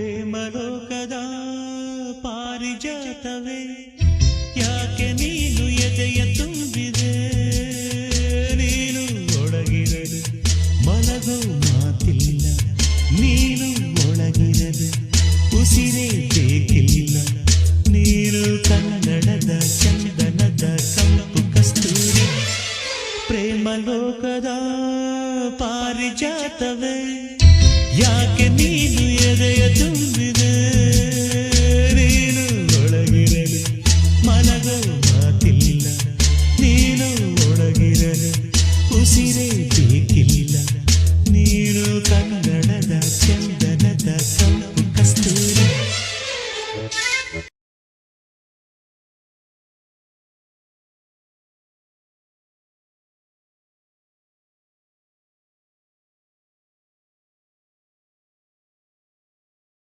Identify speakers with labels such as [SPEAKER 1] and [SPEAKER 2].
[SPEAKER 1] ಪ್ರೇಮಲೋಕದ ಪಾರಿಜಾತವೇ, ಯಾಕೆ ನೀನು ಎದೆಯ ತುಂಬಿದೆ? ನೀನು ಒಳಗಿರಲು ಮಲಗೋ ಮಾತಿಲ್ಲ. ನೀನು ಒಳಗಿರಲು ಉಸಿರೇ ಬೇಕಿಲ್ಲ. ನೀನು ಕನ್ನಡದ ಚಂದನದ ಕಂಪು ಕಸ್ತೂರಿ. ಪ್ರೇಮಲೋಕದ ಪಾರಿಜಾತವೇ time